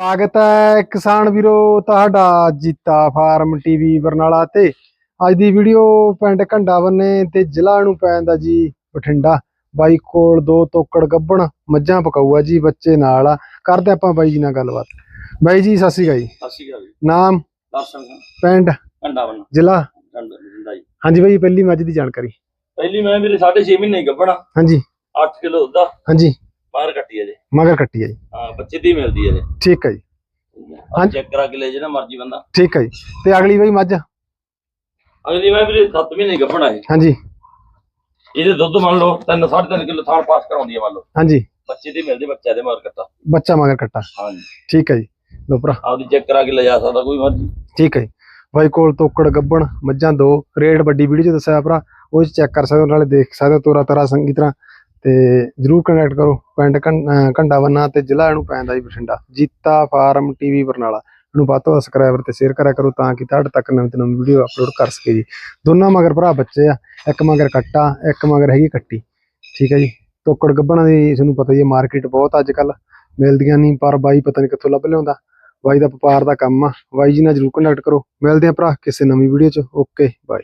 ਸਵਾਗਤ ਹੈ ਕਿਸਾਨ ਵੀਰੋ ਤੁਹਾਡਾ ਜੀਤਾ ਫਾਰਮ ਟੀਵੀ ਬਰਨਾਲਾ ਤੇ। ਅੱਜ ਦੀ ਵੀਡੀਓ ਪਿੰਡ ਘੰਡਾ ਬੰਨੇ ਤੇ ਜ਼ਿਲ੍ਹਾ ਨੂੰ ਪੈਂਦਾ ਜੀ ਬਠਿੰਡਾ। ਬਾਈ ਕੋਲ ਦੋ ਤੋਕੜ ਗੱਬਣ ਮੱਝਾਂ ਪਕਾਊਆ ਜੀ ਬੱਚੇ ਨਾਲ ਆ। ਕਰਦੇ ਆਪਾਂ ਬਾਈ ਜੀ ਨਾਲ ਗੱਲਬਾਤ। ਬਾਈ ਜੀ ਸਤਿ ਸ਼੍ਰੀ ਅਕਾਲ ਜੀ। ਸਤਿ ਸ਼੍ਰੀ ਅਕਾਲ ਜੀ। ਨਾਮ? ਦਰਸ਼ਨ ਪਿੰਡ? ਘੰਡਾ ਬੰਨਾ। ਜ਼ਿਲ੍ਹਾ? ਜੀ। ਹਾਂਜੀ ਬਾਈ ਪਹਿਲੀ ਮੱਝ ਦੀ ਜਾਣਕਾਰੀ। ਪਹਿਲੀ ਮੈਂ ਵੀਰੇ 6.5 ਮਹੀਨੇ ਗੱਭਣਾ ਹਾਂਜੀ। 8 ਕਿਲੋ ਦਾ ਹਾਂਜੀ। ਬਾਹਰ ਕੱਟੀ ਹੈ ਜੀ। ਮਗਰ ਕੱਟੀ ਹੈ ਜੀ। ਬੱਚੇ ਦੀ ਮਿਲਦੀ ਹੈ ਜੀ। ਠੀਕ ਹੈ ਜੀ। ਹਾਂਜੀ। ਚੈੱਕ ਕਰਾ ਕੇ ਲੈ ਜੇ ਨਾ ਮਰਜ਼ੀ ਬੰਦਾ। ਠੀਕ ਹੈ ਜੀ। ਤੇ ਅਗਲੀ ਬਾਈ ਮੱਝ? ਅਗਲੀ ਮੈਂ ਵੀਰੇ 7 ਮਹੀਨੇ ਗੱਭਣਾ ਹੈ ਹਾਂਜੀ। ਇਹਦੇ ਦੁੱਧ ਮੰਨ ਲਓ 3 3.5 ਕਿਲੋ ਥਾਲ ਪਾਸ ਕਰਾਉਂਦੀ ਹੈ ਮੰਨ ਲਓ। ਹਾਂਜੀ। ਬੱਚੇ ਦੀ ਮਿਲਦੀ ਬੱਚਾ ਦੇ ਮਾਰ ਕੱਟਾ। ਬੱਚਾ ਮਗਰ ਕੱਟਾ। ਹਾਂਜੀ। ਠੀਕ ਹੈ ਜੀ। ਲੋ ਭਰਾ। ਆਪਦੀ ਚੈੱਕ ਕਰਾ ਕੇ ਲੈ ਜਾ ਸਕਦਾ ਕੋਈ ਮਰਜ਼ੀ। ਠੀਕ ਹੈ ਜੀ। ਬਾਈ ਕੋਲ ਤੋਕੜ ਗੱਬਣ ਮੱਝਾਂ ਦੋ ਰੇਟ ਵੱਡੀ ਵੀਡੀਓ 'ਚ ਦੱਸਿਆ ਭਰਾ। ਉਹ ਚੈੱਕ ਕਰ ਸਕਦੇ ਹੋ ਨਾਲੇ ਦੇਖ ਸਕਦੇ ਹੋ ਤੋਰਾ ਤਰਾ ਸੰਗੀ ਤਰ੍ਹਾਂ। ਤੇ ਜਰੂਰ ਕਨੈਕਟ ਕਰੋ, ਪਿੰਡ ਘੰ- ਅਹ ਘੰਡਾ ਤੇ ਜ਼ਿਲ੍ਹਾ ਇਹਨੂੰ ਪੈਂਦਾ ਜੀ Bathinda. Jeeta farm TV Barnala. ਇਹਨੂੰ ਵੱਧ ਤੋਂ ਸਬਸਕ੍ਰਾਈਬਰ ਤੇ ਸ਼ੇਅਰ ਕਰਿਆ ਕਰੋ ਤਾਂ ਕਿ ਤੁਹਾਡੇ ਤੱਕ ਨਵੀਂ ਤੋਂ ਨਵੀਂ ਵੀਡੀਓ ਅਪਲੋਡ ਕਰ ਸਕੇ ਜੀ। ਦੋਨਾਂ ਮਗਰ ਭਰਾ ਬੱਚੇ ਆ, ਇੱਕ ਮਗਰ ਕੱਟਾ, ਇੱਕ ਮਗਰ ਹੈਗੀ ਕੱਟੀ। ਠੀਕ ਹੈ ਜੀ? ਤੋਕੜ ਗੱਬਣਾ ਦੀ ਤੁਹਾਨੂੰ ਪਤਾ ਹੀ ਹੈ ਮਾਰਕੀਟ ਬਹੁਤ ਅੱਜ ਕੱਲ ਮਿਲਦੀਆਂ ਨਹੀਂ, ਪਰ ਬਾਈ ਪਤਾ ਨਹੀਂ ਕਿੱਥੋਂ ਲੱਭ ਲਿਆਉਂਦਾ। ਬਾਈ ਦਾ ਵਪਾਰ ਦਾ ਕੰਮ ਆ। ਬਾਈ ਜੀ ਨਾਲ ਜਰੂਰ ਕੰਟੈਕਟ ਕਰੋ। ਮਿਲਦੇ ਆ ਭਰਾ ਕਿਸੇ ਨਵੀਂ ਵੀਡੀਓ 'ਚ। Okay bye